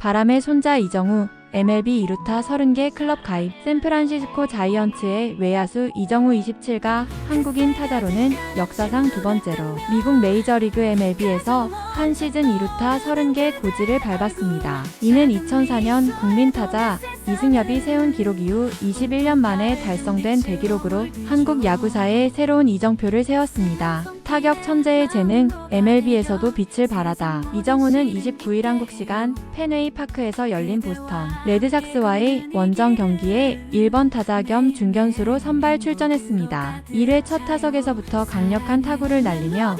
바람의 손자 이정우, MLB 2루타 30개 클럽 가입, 샌프란시스코 자이언츠의 외야수 이정우 27가 한국인 타자로는 역사상 두 번째로 미국 메이저리그 MLB에서 한 시즌 2루타 30개 고지를 밟았습니다. 이는 2004년 국민 타자 이승엽이 세운 기록 이후 21년 만에 달성된 대기록으로 한국 야구사에 새로운 이정표를 세웠습니다. 타격 천재의 재능, MLB에서도 빛을 발하다. 이정우는 29일 한국 시간 펜웨이 파크에서 열린 보스턴 레드삭스와의 원정 경기에 1번 타자 겸 중견수로 선발 출전했습니다. 1회 첫 타석에서부터 강력한 타구를 날리며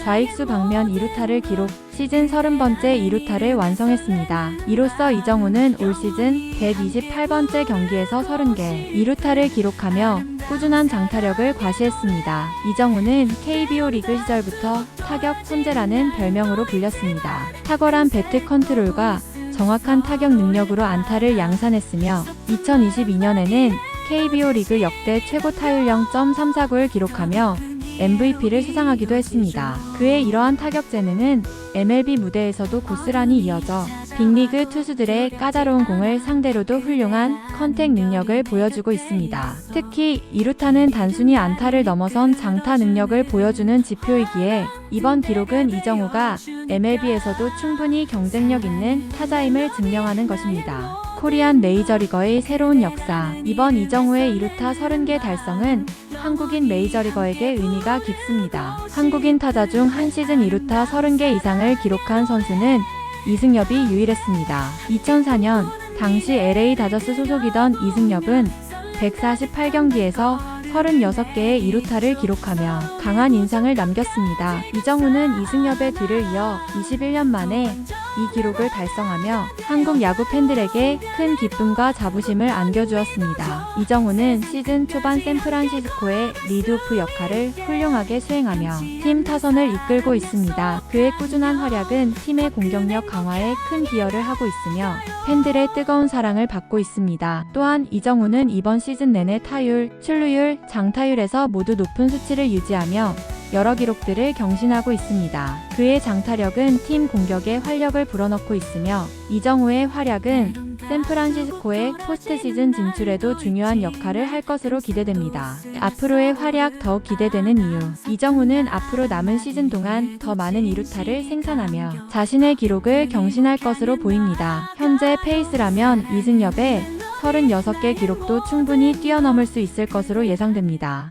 좌익수 방면 2루타를 기록, 시즌 30번째 2루타를 완성했습니다. 이로써 이정우는 올 시즌 128번째 경기에서 30개 2루타를 기록하며 꾸준한 장타력을 과시했습니다. 이정우는 KBO 리그 시절부터 타격 천재라는 별명으로 불렸습니다. 탁월한 배트 컨트롤과 정확한 타격 능력으로 안타를 양산했으며 2022년에는 KBO 리그 역대 최고 타율 0.349를 기록하며 MVP를 수상하기도 했습니다. 그의 이러한 타격 재능은 MLB 무대에서도 고스란히 이어져 빅리그 투수들의 까다로운 공을 상대로도 훌륭한 컨택 능력을 보여주고 있습니다. 특히 이루타는 단순히 안타를 넘어선 장타 능력을 보여주는 지표이기에 이번 기록은 이정우가 MLB에서도 충분히 경쟁력 있는 타자임을 증명하는 것입니다. 코리안 메이저리거의 새로운 역사. 이번 이정우의 2루타 30개 달성은 한국인 메이저리거에게 의미가 깊습니다. 한국인 타자 중 한 시즌 2루타 30개 이상을 기록한 선수는 이승엽이 유일했습니다. 2004년 당시 LA 다저스 소속이던 이승엽은 148경기에서 36개의 2루타를 기록하며 강한 인상을 남겼습니다. 이정우는 이승엽의 뒤를 이어 21년 만에 이 기록을 달성하며 한국 야구 팬들에게 큰 기쁨과 자부심을 안겨주었습니다. 이정우는 시즌 초반 샌프란시스코의 리드오프 역할을 훌륭하게 수행하며 팀 타선을 이끌고 있습니다. 그의 꾸준한 활약은 팀의 공격력 강화에 큰 기여를 하고 있으며 팬들의 뜨거운 사랑을 받고 있습니다. 또한 이정우는 이번 시즌 내내 타율, 출루율, 장타율에서 모두 높은 수치를 유지하며 여러 기록들을 경신하고 있습니다. 그의 장타력은 팀 공격에 활력을 불어넣고 있으며 이정우의 활약은 샌프란시스코의 포스트 시즌 진출에도 중요한 역할을 할 것으로 기대됩니다. 앞으로의 활약 더욱 기대되는 이유. 이정우는 앞으로 남은 시즌 동안 더 많은 이루타를 생산하며 자신의 기록을 경신할 것으로 보입니다. 현재 페이스라면 이승엽의 36개 기록도 충분히 뛰어넘을 수 있을 것으로 예상됩니다.